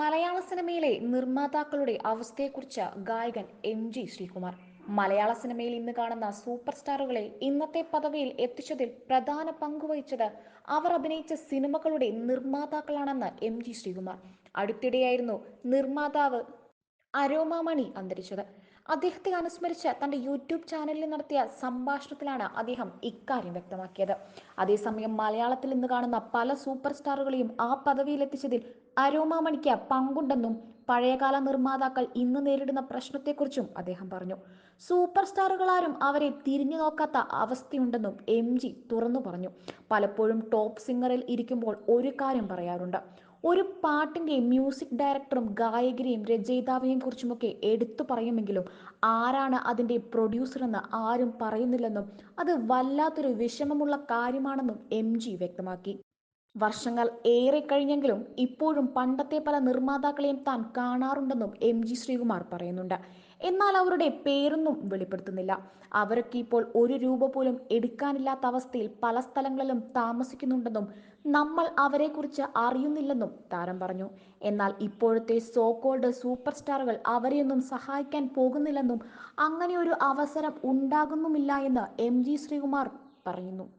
മലയാള സിനിമയിലെ നിർമ്മാതാക്കളുടെ അവസ്ഥയെക്കുറിച്ച് ഗായകൻ എം ജി ശ്രീകുമാർ. മലയാള സിനിമയിൽ ഇന്ന് കാണുന്ന സൂപ്പർ സ്റ്റാറുകളെ ഇന്നത്തെ പദവിയിൽ എത്തിച്ചതിൽ പ്രധാന പങ്കുവഹിച്ചത് അവർ അഭിനയിച്ച സിനിമകളുടെ നിർമ്മാതാക്കളാണെന്ന് എം ജി ശ്രീകുമാർ. അടുത്തിടെയായിരുന്നു നിർമ്മാതാവ് അരോമാമണി അന്തരിച്ചത്. അദ്ദേഹത്തെ അനുസ്മരിച്ച് തന്റെ യൂട്യൂബ് ചാനലിൽ നടത്തിയ സംഭാഷണത്തിലാണ് അദ്ദേഹം ഇക്കാര്യം വ്യക്തമാക്കിയത്. അതേസമയം മലയാളത്തിൽ ഇന്ന് കാണുന്ന പല സൂപ്പർ സ്റ്റാറുകളെയും ആ പദവിയിൽ എത്തിച്ചതിൽ അരോമ പങ്കുണ്ടെന്നും പഴയകാല നിർമ്മാതാക്കൾ ഇന്ന് നേരിടുന്ന പ്രശ്നത്തെക്കുറിച്ചും അദ്ദേഹം പറഞ്ഞു. സൂപ്പർ സ്റ്റാറുകളാരും അവരെ തിരിഞ്ഞു നോക്കാത്ത അവസ്ഥയുണ്ടെന്നും എം ജി തുറന്നു പറഞ്ഞു. പലപ്പോഴും ടോപ്പ് സിംഗറിൽ ഇരിക്കുമ്പോൾ ഒരു കാര്യം പറയാറുണ്ട്. ഒരു പാട്ടിന്റെയും മ്യൂസിക് ഡയറക്ടറും ഗായകരെയും രചയിതാവിനെയും കുറിച്ചുമൊക്കെ എടുത്തു പറയുമെങ്കിലും ആരാണ് അതിന്റെ പ്രൊഡ്യൂസർ എന്ന് ആരും പറയുന്നില്ലെന്നും അത് വല്ലാത്തൊരു വിഷമമുള്ള കാര്യമാണെന്നും എം ജി വ്യക്തമാക്കി. വർഷങ്ങൾ ഏറെ കഴിഞ്ഞെങ്കിലും ഇപ്പോഴും പണ്ടത്തെ പല നിർമ്മാതാക്കളെയും താൻ കാണാറുണ്ടെന്നും എം ജി ശ്രീകുമാർ പറയുന്നുണ്ട്. എന്നാൽ അവരുടെ പേരൊന്നും വെളിപ്പെടുത്തുന്നില്ല. അവരൊക്കെ ഇപ്പോൾ ഒരു രൂപ പോലും എടുക്കാനില്ലാത്ത അവസ്ഥയിൽ പല സ്ഥലങ്ങളിലും താമസിക്കുന്നുണ്ടെന്നും നമ്മൾ അവരെക്കുറിച്ച് അറിയുന്നില്ലെന്നും താരം പറഞ്ഞു. എന്നാൽ ഇപ്പോഴത്തെ സോ കോൾഡ് സൂപ്പർ സ്റ്റാറുകൾ അവരെയൊന്നും സഹായിക്കാൻ പോകുന്നില്ലെന്നും അങ്ങനെ ഒരു അവസരം ഉണ്ടാകുന്നുമില്ല എന്ന് എം ജി ശ്രീകുമാർ പറയുന്നു.